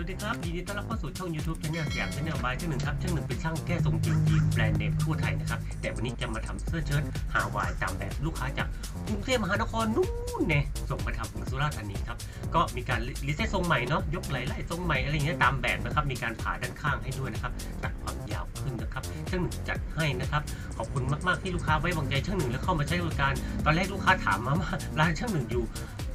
วัสดีครับยินดีต้อนรับเข้าสู่ช่อง YouTube ช anel สยามช anel บายช่างหนึ่งครับช่างหนึ่งเป็นช่างแก้ทรงจีนยีนแบรนด์เนมทั่วไทยนะครับ แต่วันนี้จะมาทำเสื้อเชิ้ตฮาวายตามแบบลูกค้าจากกรุงเทพมหานครนู่นเนี่ยส่งมาทำถึงสุราษฎร์ธานีครับ ก็มีการรีเซ็ตทรงใหม่เนาะยกไหล่ไล่ทรงใหม่อะไรอย่างเงี้ยตามแบบนะครับ มีการผ่าด้านข้างให้ด้วยนะครับตัดความยาวขึ้นนะครับช่างหนึ่งจัดให้นะครับขอบคุณมากๆที่ลูกค้าไว้วางใจช่างหนึ่งแล้วเข้ามาใช้บริการ ตอนแรกลูกค้าถามมาว่าร้านช่างหนึ่งอยู่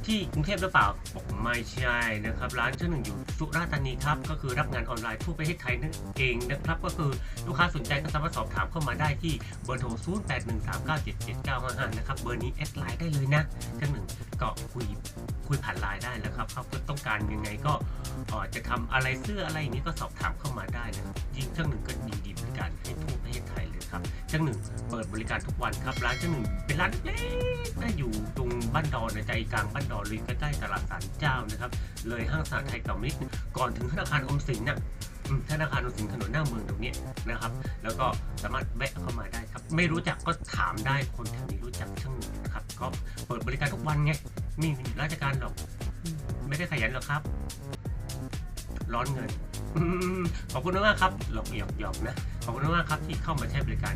ที่กรุงเทพหรือเปล่าบอกไม่ใช่นะครับ ร้านช่างหนึ่งอยู่สุราษฎร์ธานีครับ ก็คือรับงานออนไลน์ทั่วประเทศไทยนั่นเองนะครับ ก็คือลูกค้าสนใจก็สามารถสอบถามเข้ามาได้ที่เบอร์โทร 0 8 1 3 9 7 7 9 5 5 นะครับเบอร์นี้แอดไลน์ได้เลยนะช่างหนึ่งก็คุยคุยผ่านไลน์ได้แล้วครับเขาต้องการยังไงก็จะทำอะไรเสื้ออะไรอย่างนี้ก็สอบถามเข้ามาได้นะครับยิ่งช่างหนึ่งก็ ช่างหนึ่ง เปิดบริการทุกวันครับร้านช่างหนึ่งเป็นร้านเล็กๆนะอยู่ตรงบ้านดอนในใจกลางบ้านดอนเลยใกล้ๆตลาดสารเจ้านะครับ เลยห้างสารไทยเก่านิดนึงก่อนถึงธนาคารอมสินน่ะธนาคารออมสินถนนหน้าเมืองตรงนี้นะครับ แล้วก็สามารถแวะเข้ามาได้ครับ ไม่รู้จักก็ถามได้คนแถวนี้รู้จักช่างหนึ่งนะครับก็เปิดบริการทุกวันไงมีราชการหรอก ไม่ได้ขยันหรอกครับ ร้อนเงินขอบคุณมากครับหลอกหยอกหยอกนะ ขอบคุณมากครับที่เข้ามาใช้บริการ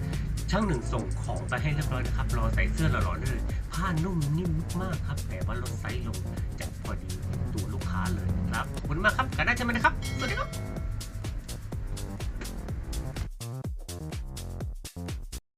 ช่างหนึ่งส่งของไปให้เรียบร้อยนะครับ รอใส่เสื้อหล่อๆเลยผ้านุ่มนิ่มมากครับ แต่ว่าลดไซส์ลงจะพอดีตัวลูกค้าเลยนะครับขอบคุณมากครับ